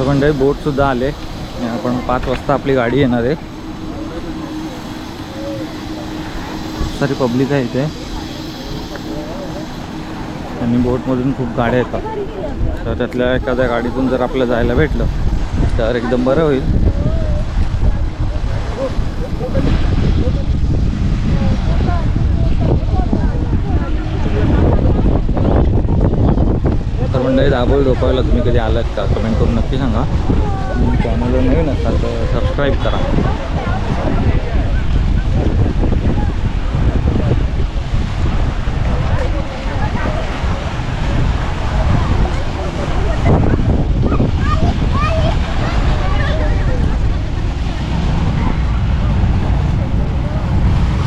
तर मंडळी बोटसुद्धा आले. आपण पाच वाजता आपली गाडी येणार आहे. खूप सारी पब्लिक आहे इथे. आणि बोटमधून खूप गाड्या येतात. तर त्यातल्या एखाद्या गाडीतून जर आपल्याला जायला भेटलं तर एकदम बरं होईल. तर रोपायला झोपायला तुम्ही कधी आलात का? कमेंट करून नक्की सांगा. चॅनलवर नवीन असाल तर सबस्क्राईब करा.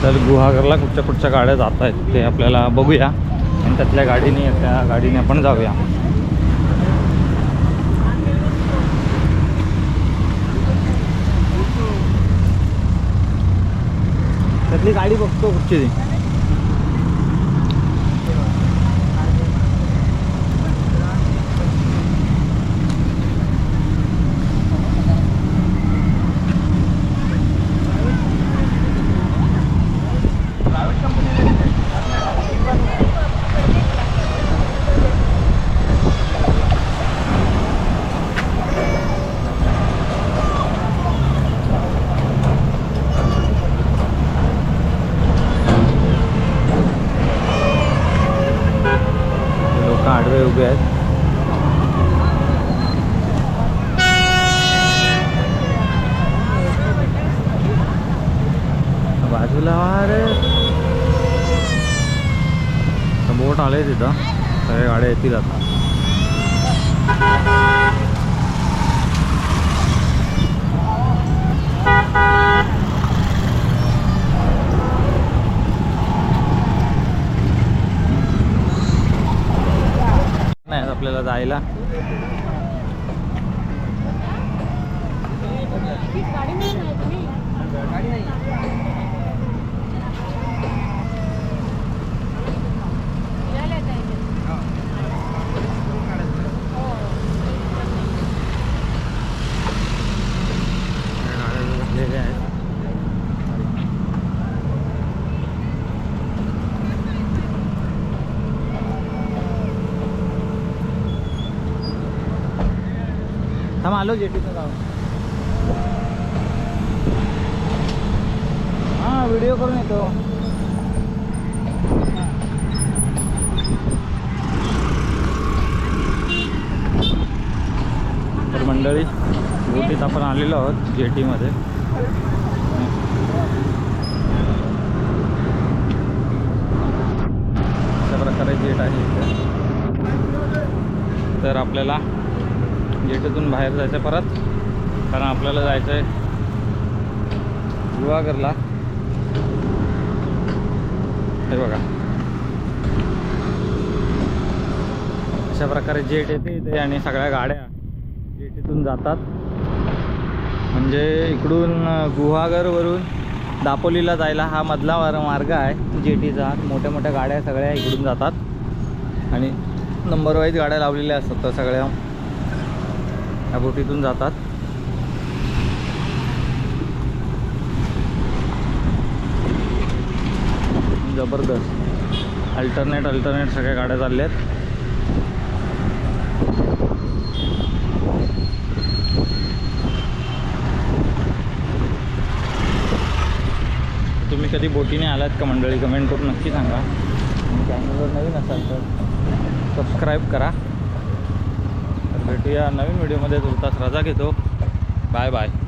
तर गुहागरला कुठच्या कुठच्या गाड्या जात आहेत ते आपल्याला बघूया. आणि त्यातल्या गाडीने त्या गाडीने आपण जाऊया. आपली गाडी बघतो कुठची ती. उभे आहेत. बाजूला अरे बोट आले तिथं. सगळ्या गाड्या येतील आता. आपल्याला जायला. झालेले आहेत. थांब आलो जेटीचं जाऊ हां व्हिडिओ करून येतो. तर मंडळी बोटीत आपण आलेलो आहोत जेटीमध्ये. अशा प्रकारे जेट आहे इथे. तर आपल्याला गेटतून बाहेर जायचं आहे परत. कारण आपल्याला जायचं आहे गुहागरला हे बघा. अशा प्रकारे जेट येते इथे आणि सगळ्या गाड्या जेटीतून जातात. म्हणजे इकडून गुहागरवरून दापोलीला जायला हा मधला मार्ग आहे. जेटीचा मोठ्या मोठ्या गाड्या सगळ्या इकडून जातात. आणि नंबर वाईज गाड्या लावलेल्या असतात सगळ्या. या बोटीतून जातात. जबरदस्त. अल्टरनेट अल्टरनेट सगळ्या गाड्या चालल्या आहेत तुम्ही कधी बोटीने आलात का मंडळी? कमेंट करून नक्की सांगा. चॅनलवर नवीन असाल तर सबस्क्राईब करा. भेटूया नवीन व्हिडिओमध्ये. तुर्तास रजा घेतो. Bye bye.